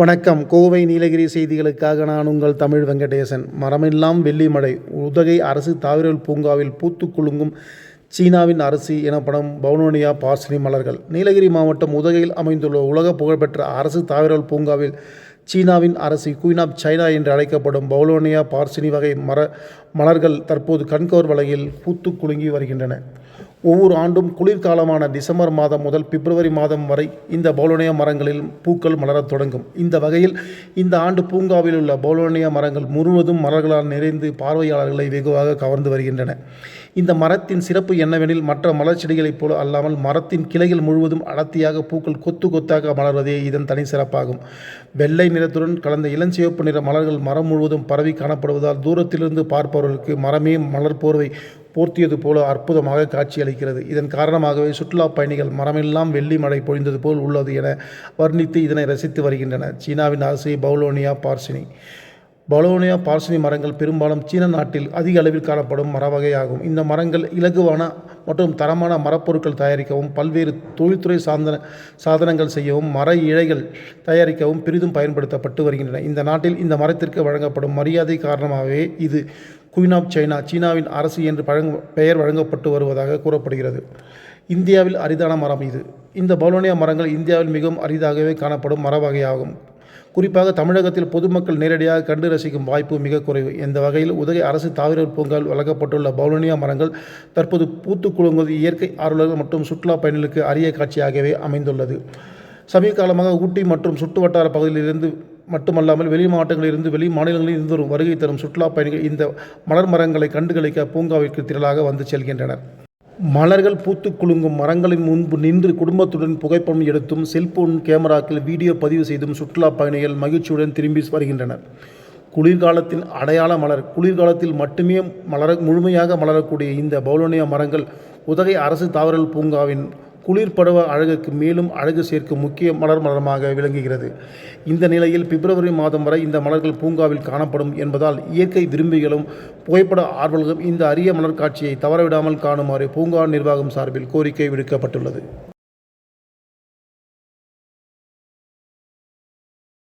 வணக்கம். கோவை நீலகிரி செய்திகளுக்காக நான் உங்கள் தமிழ் வெங்கடேசன். மரமெல்லாம் வெள்ளிமழை உதகை அரசு தாவரல் பூங்காவில் பூத்து குலுங்கும் சீனாவின் அரசி எனப்படும் பவுனோனியா பார்சினி மலர்கள். நீலகிரி மாவட்டம் உதகையில் அமைந்துள்ள உலக புகழ்பெற்ற அரசு தாவரல் பூங்காவில் சீனாவின் அரசி குயின் ஆஃப் சைனா என்று அழைக்கப்படும் பவுலோனியா பார்சினி வகை மர மலர்கள் தற்போது கண்கவர் வலையில் பூத்து குலுங்கி வருகின்றன. ஒவ்வொரு ஆண்டும் குளிர்காலமான டிசம்பர் மாதம் முதல் பிப்ரவரி மாதம் வரை இந்த பவுலோனியா மரங்களில் பூக்கள் மலரத் தொடங்கும். இந்த வகையில் இந்த ஆண்டு பூங்காவில் உள்ள பௌலோனியா மரங்கள் முழுவதும் மலர்களால் நிறைந்து பார்வையாளர்களை வெகுவாக கவர்ந்து வருகின்றன. இந்த மரத்தின் சிறப்பு என்னவெனில் மற்ற மலர் செடிகளைப் போல அல்லாமல் மரத்தின் கிளைகள் முழுவதும் அடர்த்தியாக பூக்கள் கொத்து கொத்தாக மலர்வதே இதன் தனி சிறப்பாகும். வெள்ளை நிறத்துடன் கலந்த இளஞ்சிவப்பு நிற மலர்கள் மரம் முழுவதும் பரவி காணப்படுவதால் தூரத்திலிருந்து பார்ப்பவர்களுக்கு மரமே மலர் போர்வை போர்த்தியது போல அற்புதமாக காட்சியளிக்கிறது. இதன் காரணமாகவே சுற்றுலா பயணிகள் மரமெல்லாம் வெள்ளி மழை பொழிந்தது போல் உள்ளது என வர்ணித்து இதனை ரசித்து வருகின்றனர். சீனாவின் அரசு பவுலோனியா பார்சினி. பலோனியா பார்சினி மரங்கள் பெரும்பாலும் சீன நாட்டில் அதிக அளவில் காணப்படும் மர வகையாகும். இந்த மரங்கள் இலகுவான மற்றும் தரமான மரப்பொருட்கள் தயாரிக்கவும் பல்வேறு தொழில்துறை சார்ந்த சாதனங்கள் செய்யவும் மர இழைகள் தயாரிக்கவும் பெரிதும் பயன்படுத்தப்பட்டு வருகின்றன. இந்த நாட்டில் இந்த மரத்திற்கு வழங்கப்படும் மரியாதை காரணமாகவே இது குயின் ஆஃப் சைனா சீனாவின் அரசு என்று பழங்க பெயர் வழங்கப்பட்டு வருவதாக கூறப்படுகிறது. இந்தியாவில் அரிதான மரம் இது. இந்த பவுலோனியா மரங்கள் இந்தியாவில் மிகவும் அரிதாகவே காணப்படும் மர வகையாகும். குறிப்பாக தமிழகத்தில் பொதுமக்கள் நேரடியாக கண்டு ரசிக்கும் வாய்ப்பு மிக குறைவு. இந்த வகையில்? உதகை அரசு தாவரவியல் பூங்காவில் வழங்கப்பட்டுள்ள பவுலோனியா மரங்கள் தற்போது பூத்து குலுங்குவது இயற்கை ஆர்வலர்கள் மற்றும் சுற்றுலா பயணிகளுக்கு அரிய காட்சியாகவே அமைந்துள்ளது. சமீப காலமாக ஊட்டி மற்றும் சுற்று வட்டார பகுதியிலிருந்து மட்டுமல்லாமல் வெளி மாவட்டங்களிலிருந்து வெளி மாநிலங்களில் இருந்து வரும் வருகை தரும் சுற்றுலா பயணிகள் இந்த மலர் மரங்களை கண்டுகளிக்க பூங்காவிற்கு திரளாக வந்து செல்கின்றனர். மலர்கள் பூத்து குலுங்கும் மரங்களின் முன்பு நின்று குடும்பத்துடன் புகைப்படம் எடுத்தும் செல்போன் கேமராக்கள் வீடியோ பதிவு செய்தும் சுற்றுலா பயணிகள் மகிழ்ச்சியுடன் திரும்பி வருகின்றனர். குளிர்காலத்தின் அடையாள மலர் குளிர்காலத்தில் மட்டுமே மலர முழுமையாக மலரக்கூடிய இந்த பவுலோனியா மரங்கள் உதகை அரசு தாவரல் பூங்காவின் குளிர்பருவ அழகுக்கு மேலும் அழகு சேர்க்கும் முக்கிய மலர் மலரமாக விளங்குகிறது. இந்த நிலையில் பிப்ரவரி மாதம் வரை இந்த மலர்கள் பூங்காவில் காணப்படும் என்பதால் இயற்கை விரும்பிகளும் புகைப்பட ஆர்வலர்களும் இந்த அரிய மலர் காட்சியை தவறவிடாமல் காணுமாறு பூங்கா நிர்வாகம் சார்பில் கோரிக்கை விடுக்கப்பட்டுள்ளது.